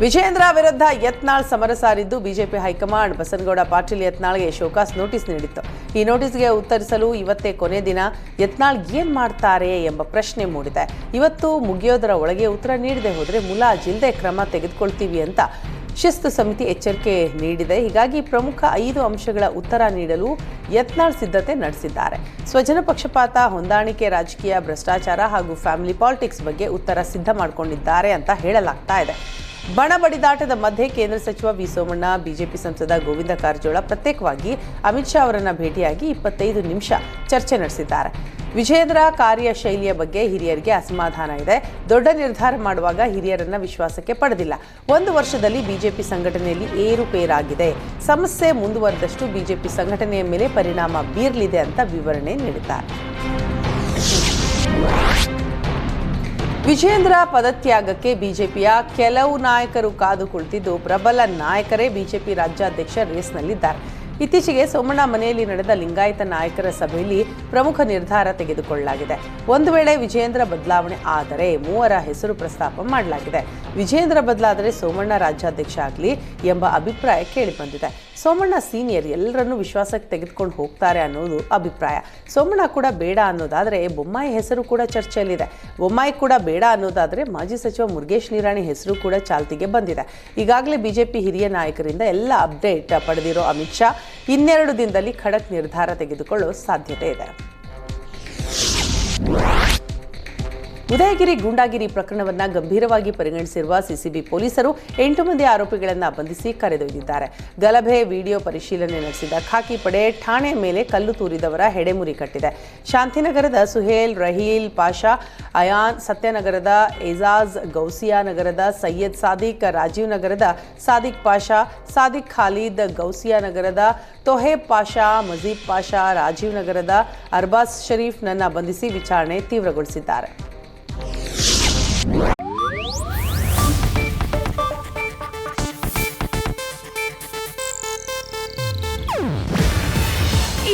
ವಿಜಯೇಂದ್ರ ವಿರುದ್ಧ ಯತ್ನಾಳ್ ಸಮರ ಸಾರಿದ್ದು BJP high command. Basanagouda Patil ಯತ್ನಾಳ್ಗೆ show cause notice ನೀಡಿತ್ತು. ಈ ನೋಟಿಸ್ಗೆ ಉತ್ತರಿಸಲು ಇವತ್ತೇ ಕೊನೆ ದಿನ. ಯತ್ನಾಳ್ ಏನ್ ಮಾಡ್ತಾರೆ ಎಂಬ ಪ್ರಶ್ನೆ ಮೂಡಿದೆ. ಇವತ್ತು ಮುಗಿಯೋದರ ಒಳಗೆ ಉತ್ತರ ನೀಡದೆ ಹೋದರೆ ಮುಲಾಜಿಲ್ಲದೆ ಕ್ರಮ ತೆಗೆದುಕೊಳ್ತೀವಿ ಅಂತ ಶಿಸ್ತು ಸಮಿತಿ ಎಚ್ಚರಿಕೆ ನೀಡಿದೆ. ಹೀಗಾಗಿ ಪ್ರಮುಖ ಐದು ಅಂಶಗಳ ಉತ್ತರ ನೀಡಲು ಯತ್ನಾಳ್ ಸಿದ್ಧತೆ ನಡೆಸಿದ್ದಾರೆ. ಸ್ವಜನ ಪಕ್ಷಪಾತ, ಹೊಂದಾಣಿಕೆ, ರಾಜಕೀಯ, ಭ್ರಷ್ಟಾಚಾರ ಹಾಗೂ ಫ್ಯಾಮಿಲಿ ಪಾಲಿಟಿಕ್ಸ್ ಬಗ್ಗೆ ಉತ್ತರ ಸಿದ್ಧ ಮಾಡಿಕೊಂಡಿದ್ದಾರೆ ಅಂತ ಹೇಳಲಾಗ್ತಾ ಇದೆ. ಬಣ ಬಡಿದಾಟದ ಮಧ್ಯೆ ಕೇಂದ್ರ ಸಚಿವ ವಿ ಸೋಮಣ್ಣ, ಬಿಜೆಪಿ ಸಂಸದ ಗೋವಿಂದ ಕಾರಜೋಳ ಪ್ರತ್ಯೇಕವಾಗಿ ಅಮಿತ್ ಶಾ ಅವರನ್ನು ಭೇಟಿಯಾಗಿ ಇಪ್ಪತ್ತೈದು ನಿಮಿಷ ಚರ್ಚೆ ನಡೆಸಿದ್ದಾರೆ. ವಿಜಯೇಂದ್ರ ಕಾರ್ಯಶೈಲಿಯ ಬಗ್ಗೆ ಹಿರಿಯರಿಗೆ ಅಸಮಾಧಾನ ಇದೆ. ದೊಡ್ಡ ನಿರ್ಧಾರ ಮಾಡುವಾಗ ಹಿರಿಯರನ್ನ ವಿಶ್ವಾಸಕ್ಕೆ ಪಡೆದಿಲ್ಲ. ಒಂದು ವರ್ಷದಲ್ಲಿ ಬಿಜೆಪಿ ಸಂಘಟನೆಯಲ್ಲಿ ಏರುಪೇರಾಗಿದೆ. ಸಮಸ್ಯೆ ಮುಂದುವರೆದಷ್ಟು ಬಿಜೆಪಿ ಸಂಘಟನೆಯ ಮೇಲೆ ಪರಿಣಾಮ ಬೀರಲಿದೆ ಅಂತ ವಿವರಣೆ ನೀಡಿದ್ದಾರೆ. ವಿಜೇಂದ್ರ ಪದತ್ಯಾಗಕ್ಕೆ ಬಿಜೆಪಿಯ ಕೆಲವು ನಾಯಕರು ಕಾದು ಕುಳಿತಿದ್ದು ಪ್ರಬಲ ನಾಯಕರೇ ಬಿಜೆಪಿ ರಾಜ್ಯಾಧ್ಯಕ್ಷ ರೇಸ್ನಲ್ಲಿದ್ದಾರೆ. ಇತ್ತೀಚೆಗೆ ಸೋಮಣ್ಣ ಮನೆಯಲ್ಲಿ ನಡೆದ ಲಿಂಗಾಯತ ನಾಯಕರ ಸಭೆಯಲ್ಲಿ ಪ್ರಮುಖ ನಿರ್ಧಾರ ತೆಗೆದುಕೊಳ್ಳಲಾಗಿದೆ. ಒಂದು ವೇಳೆ ವಿಜೇಂದ್ರ ಬದಲಾವಣೆ ಆದರೆ ಮೂವರ ಹೆಸರು ಪ್ರಸ್ತಾಪ ಮಾಡಲಾಗಿದೆ. ವಿಜೇಂದ್ರ ಬದಲಾದರೆ ಸೋಮಣ್ಣ ರಾಜ್ಯಾಧ್ಯಕ್ಷ ಆಗಲಿ ಎಂಬ ಅಭಿಪ್ರಾಯ ಕೇಳಿಬಂದಿದೆ. ಸೋಮಣ್ಣ ಸೀನಿಯರ್ ಎಲ್ಲರನ್ನೂ ವಿಶ್ವಾಸಕ್ಕೆ ತೆಗೆದುಕೊಂಡು ಹೋಗ್ತಾರೆ ಅನ್ನೋದು ಅಭಿಪ್ರಾಯ. ಸೋಮಣ್ಣ ಕೂಡ ಬೇಡ ಅನ್ನೋದಾದರೆ ಬೊಮ್ಮಾಯಿ ಹೆಸರು ಕೂಡ ಚರ್ಚೆಯಲ್ಲಿದೆ. ಬೊಮ್ಮಾಯಿ ಕೂಡ ಬೇಡ ಅನ್ನೋದಾದರೆ ಮಾಜಿ ಸಚಿವ ಮುರುಗೇಶ್ ನಿರಾಣಿ ಹೆಸರು ಕೂಡ ಚಾಲ್ತಿಗೆ ಬಂದಿದೆ. ಈಗಾಗಲೇ ಬಿಜೆಪಿ ಹಿರಿಯ ನಾಯಕರಿಂದ ಎಲ್ಲ ಅಪ್ಡೇಟ್ ಪಡೆದಿರೋ ಅಮಿತ್ ಶಾ ಇನ್ನೆರಡು ದಿನದಲ್ಲಿ ಖಡಕ್ ನಿರ್ಧಾರ ತೆಗೆದುಕೊಳ್ಳೋ ಸಾಧ್ಯತೆ ಇದೆ. ಉದಯಗಿರಿ ಗೂಂಡಾಗಿರಿ ಪ್ರಕರಣವನ್ನ ಗಂಭೀರವಾಗಿ ಪರಿಗಣಿಸಿರುವ ಸಿಸಿಬಿ ಪೊಲೀಸರು ಎಂಟು ಮಂದಿ ಆರೋಪಿಗಳನ್ನು ಬಂಧಿಸಿ ಕರೆದೊಯ್ದಿದ್ದಾರೆ. ಗಲಭೆ ವಿಡಿಯೋ ಪರಿಶೀಲನೆ ನಡೆಸಿದ ಖಾಕಿ ಪಡೆ ಠಾಣೆ ಮೇಲೆ ಕಲ್ಲು ತೂರಿದವರ ಹೆಡೆಮುರಿ ಕಟ್ಟಿದೆ. ಶಾಂತಿನಗರದ ಸುಹೇಲ್ ರಹೀಲ್ ಪಾಷಾ, ಅಯಾನ್ ಸತ್ಯನಗರದ ಏಜಾಜ್ ಗೌಸಿಯಾ ನಗರದ ಸೈಯದ್ ಸಾದಿಕ್, ರಾಜೀವ್ ನಗರದ ಸಾದಿಕ್ ಪಾಷಾ, ಸಾದಿಕ್ ಖಾಲಿದ್ ಗೌಸಿಯಾ ನಗರದ ತೊಹೇಬ್ ಪಾಷಾ, ಮಜೀಬ್ ಪಾಷಾ, ರಾಜೀವ್ ನಗರದ ಅರ್ಬಾಸ್ ಶರೀಫ್ನನ್ನು ಬಂಧಿಸಿ ವಿಚಾರಣೆ ತೀವ್ರಗೊಳಿಸಿದ್ದಾರೆ.